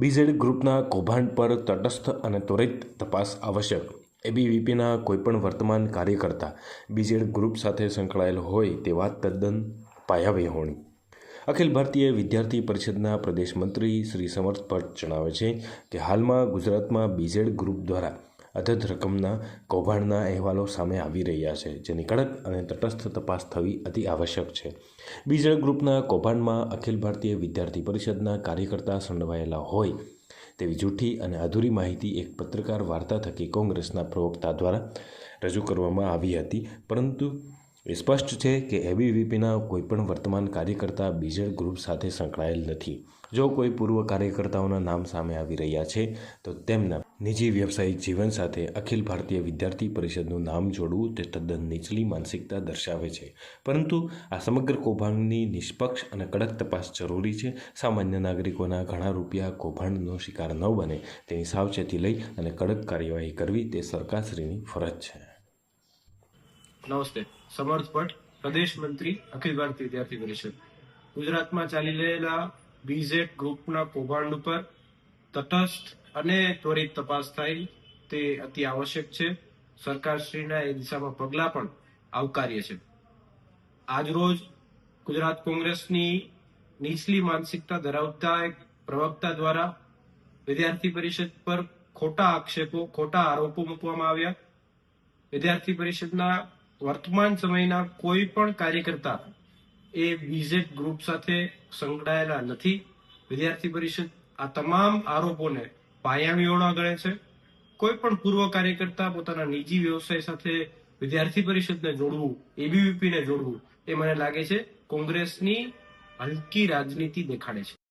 BZ ગ્રુપના કૌભાંડ પર તટસ્થ અને ત્વરિત તપાસ આવશ્યક. એબીવીપીના કોઈપણ વર્તમાન કાર્યકર્તા બીઝેડ ગ્રુપ સાથે સંકળાયેલ હોય તે વાત તદ્દન પાયાવિહોણી. અખિલ ભારતીય વિદ્યાર્થી પરિષદના પ્રદેશ મંત્રી શ્રી સમર્થ ભટ્ટ જણાવે છે કે હાલમાં ગુજરાતમાં બીઝેડ ગ્રુપ દ્વારા અધધ રકમના કૌભાંડના અહેવાલો સામે આવી રહ્યા છે, જેની કડક અને તટસ્થ તપાસ થવી અતિ આવશ્યક છે. બીજળ ગ્રુપના કૌભાંડમાં અખિલ ભારતીય વિદ્યાર્થી પરિષદના કાર્યકર્તા સંડવાયેલા હોય તેવી જૂઠી અને અધૂરી માહિતી એક પત્રકાર વાર્તા થકી કોંગ્રેસના પ્રવક્તા દ્વારા રજૂ કરવામાં આવી હતી. પરંતુ એ સ્પષ્ટ છે કે એબીવીપીના કોઈપણ વર્તમાન કાર્યકર્તા બીજેડ ગ્રુપ સાથે સંકળાયેલ નથી. જો કોઈ પૂર્વ કાર્યકર્તાઓના નામ સામે આવી રહ્યા છે, તો તેમના નિજી વ્યવસાયિક જીવન સાથે અખિલ ભારતીય વિદ્યાર્થી પરિષદનું નામ જોડવું તે તદ્દન નીચલી માનસિકતા દર્શાવે છે. પરંતુ આ સમગ્ર કૌભાંડની નિષ્પક્ષ અને કડક તપાસ જરૂરી છે. સામાન્ય નાગરિકોના ઘણા રૂપિયા કૌભાંડનો શિકાર ન બને તેની સાવચેતી લઈ અને કડક કાર્યવાહી કરવી તે સરકારશ્રીની ફરજ છે. નમસ્તે. સમર્થ ભટ્ટ, પ્રદેશ મંત્રી, અખિલ ભારતીય વિદ્યાર્થી પરિષદ. ગુજરાતમાં ચાલી રહેલા બીઝેટ ગ્રુપના કૌભાંડ ઉપર તટસ્થ અને ત્વરિત તપાસ થાય તે અતિ આવશ્યક છે. સરકારશ્રીના એ દિશામાં પગલાં પણ આવકાર્ય છે. આજરોજ ગુજરાત કોંગ્રેસની નીચલી માનસિકતા ધરાવતા એક પ્રવક્તા દ્વારા વિદ્યાર્થી પરિષદ પર ખોટા આક્ષેપો, ખોટા આરોપો મૂકવામાં આવ્યા. વિદ્યાર્થી પરિષદના વર્તમાન સમયના કોઈ પણ કાર્યકર્તા એ બીઝેડ ગ્રુપ સાથે સંકળાયેલા નથી. વિદ્યાર્થી પરિષદ આ તમામ આરોપોને પાયાવિહોણા ગણે છે. કોઈ પણ પૂર્વ કાર્યકર્તા પોતાના નિજી વ્યવસાય સાથે વિદ્યાર્થી પરિષદને જોડવું એબીવીપીને જોડવું એ મને લાગે છે કોંગ્રેસની હલકી રાજનીતિ દેખાડે છે.